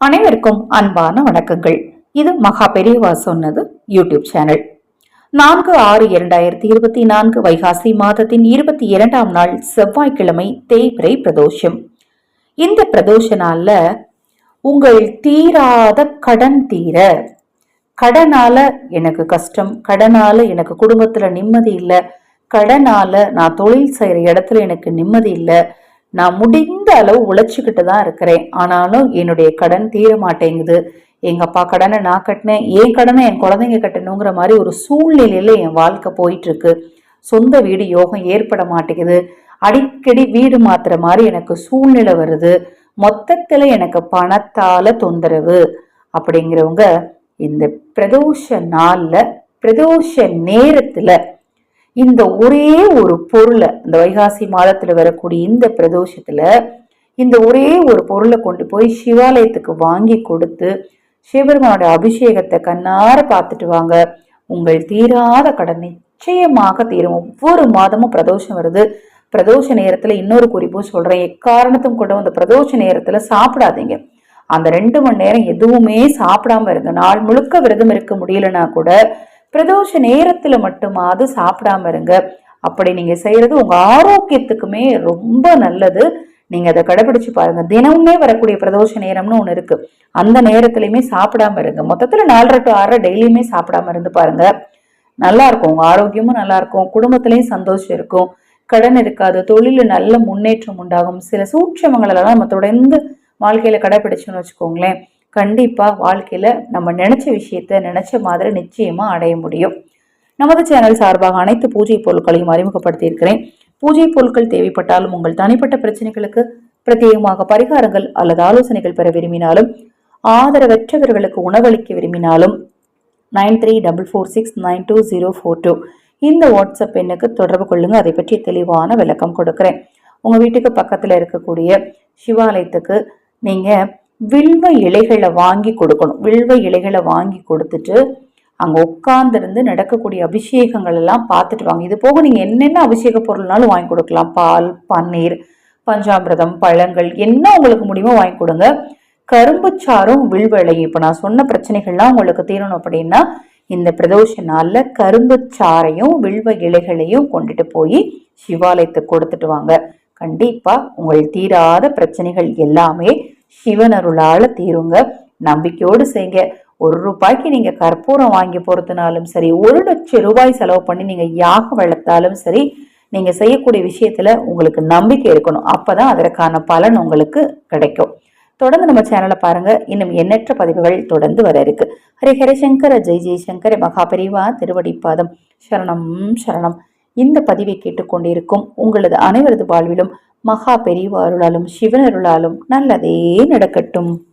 அனைவருக்கும் அன்பான வணக்கங்கள். இது மகா பெரியவா சொன்னது யூடியூப் சேனல். நான்கு ஆறு இரண்டாயிரத்தி இருபத்தி நான்கு வைகாசி மாதத்தின் இருபத்தி இரண்டாம் நாள் செவ்வாய்க்கிழமை தேய்பிரை பிரதோஷம். இந்த பிரதோஷ நாள்ல உங்கள் தீராத கடன் தீர கடனால எனக்கு கஷ்டம் கடனால எனக்கு குடும்பத்துல நிம்மதி இல்லை கடனால நான் தொழில் செய்யற இடத்துல எனக்கு நிம்மதி இல்லை நான் முடிந்த அளவு உழைச்சிக்கிட்டு தான் இருக்கிறேன். ஆனாலும் என்னுடைய கடன் தீர மாட்டேங்குது. எங்க அப்பா கடனை நான் கட்டினேன். என் கடனை என் குழந்தைங்க கட்டணுங்கிற மாதிரி ஒரு சூழ்நிலையில என் வாழ்க்கை போயிட்டு இருக்கு சொந்த வீடு யோகம் ஏற்பட மாட்டேங்குது. அடிக்கடி வீடு மாத்துற மாதிரி எனக்கு சூழ்நிலை வருது. மொத்தத்துல எனக்கு பணத்தால தொந்தரவு அப்படிங்கிறவங்க இந்த பிரதோஷ நாள்ல பிரதோஷ நேரத்துல இந்த ஒரே ஒரு பொருளை இந்த வைகாசி மாதத்துல வரக்கூடிய இந்த பிரதோஷத்துல இந்த ஒரே ஒரு பொருளை கொண்டு போய் சிவாலயத்துக்கு வாங்கி கொடுத்து சிவபெருமானோட அபிஷேகத்தை கண்ணார பார்த்துட்டு வாங்க. உங்கள் தீராத கடன் நிச்சயமாக தீரும். ஒவ்வொரு மாதமும் பிரதோஷம் வருது. பிரதோஷ நேரத்துல இன்னொரு குறிப்பும் சொல்றேன். எக்காரணத்தும் கொண்டு அந்த பிரதோஷ நேரத்துல சாப்பிடாதீங்க. அந்த ரெண்டு மணி நேரம் எதுவுமே சாப்பிடாம இருங்க. நாள் முழுக்க விரதம் இருக்க முடியலன்னா கூட பிரதோஷ நேரத்தில் மட்டுமாவது சாப்பிடாம இருங்க. அப்படி நீங்க செய்யறது உங்க ஆரோக்கியத்துக்குமே ரொம்ப நல்லது. நீங்க அதை கடைபிடிச்சு பாருங்க. தினமுமே வரக்கூடிய பிரதோஷ நேரம்னு ஒன்று இருக்கு. அந்த நேரத்துலையுமே சாப்பிடாம இருங்க. மொத்தத்தில் நாலரை டு ஆறரை டெய்லியுமே சாப்பிடாம இருந்து பாருங்க. நல்லா இருக்கும். உங்க ஆரோக்கியமும் நல்லா இருக்கும். குடும்பத்திலையும் சந்தோஷம் இருக்கும். கடன் இருக்காது. தொழில நல்ல முன்னேற்றம் உண்டாகும். சில சூட்சமங்களெல்லாம் நம்ம தொடர்ந்து வாழ்க்கையில கடைபிடிச்சோன்னு வச்சுக்கோங்களேன். கண்டிப்பாக வாழ்க்கையில் நம்ம நினச்ச விஷயத்த நினச்ச மாதிரி நிச்சயமாக அடைய முடியும். நமது சேனல் சார்பாக அனைத்து பூஜை பொருட்களையும் அறிமுகப்படுத்தியிருக்கிறேன். பூஜை பொருட்கள் தேவைப்பட்டாலும் உங்கள் தனிப்பட்ட பிரச்சனைகளுக்கு பிரத்யேகமாக பரிகாரங்கள் அல்லது ஆலோசனைகள் பெற விரும்பினாலும் ஆதரவற்றவர்களுக்கு உணவளிக்க விரும்பினாலும் nine three double four six nine two zero four two இந்த வாட்ஸ்அப் எண்ணுக்கு தொடர்பு கொள்ளுங்க. அதை பற்றி தெளிவான விளக்கம் கொடுக்குறேன். உங்கள் வீட்டுக்கு பக்கத்தில் இருக்கக்கூடிய சிவாலயத்துக்கு நீங்கள் வில்வ இலைகளை வாங்கி கொடுக்கணும். வில்வ இலைகளை வாங்கி கொடுத்துட்டு அங்கே உட்காந்துருந்து நடக்கக்கூடிய அபிஷேகங்கள் எல்லாம் பார்த்துட்டு வாங்க. இது போக நீங்கள் என்னென்ன அபிஷேக பொருள்னாலும் வாங்கி கொடுக்கலாம். பால் பன்னீர் பஞ்சாமிரதம் பழங்கள் என்ன உங்களுக்கு முடியுமோ வாங்கி கொடுங்க. கரும்புச்சாரும் வில்வளையும் இப்போ நான் சொன்ன பிரச்சனைகள்லாம் உங்களுக்கு தீரணும் அப்படின்னா இந்த பிரதோஷ நாளில் கரும்பு சாறையும் வில்வ இலைகளையும் கொண்டுட்டு போய் சிவாலயத்துக்கு கொடுத்துட்டு வாங்க. கண்டிப்பாக உங்கள் தீராத பிரச்சனைகள் எல்லாமே சிவன் அருளால தீருங்க. நம்பிக்கையோடு செய்யுங்க ஒரு ரூபாய்க்கு நீங்க கற்பூரம் வாங்கி பொறுத்தினாலும் சரி ஒரு லட்சம் ரூபாய் செலவு பண்ணி நீங்க யாக வளர்த்தாலும் சரி நீங்க செய்யக்கூடிய விஷயத்துல உங்களுக்கு நம்பிக்கை இருக்கணும். அப்பதான் அதற்கான பலன் உங்களுக்கு கிடைக்கும். தொடர்ந்து நம்ம சேனலை பாருங்க. இன்னும் எண்ணற்ற பதிவுகள் தொடர்ந்து வர இருக்கு. ஹரி ஹரிசங்கர ஜெய் ஜெய்சங்கர மகாபரிவா திருவடிப்பாதம். சரணம் சரணம். இந்த பதிவை கேட்டுக்கொண்டிருக்கும் உங்களது அனைவரது வாழ்விலும் மகா பெரியவாருளாலும் சிவனருளாலும் நல்லதே நடக்கட்டும்.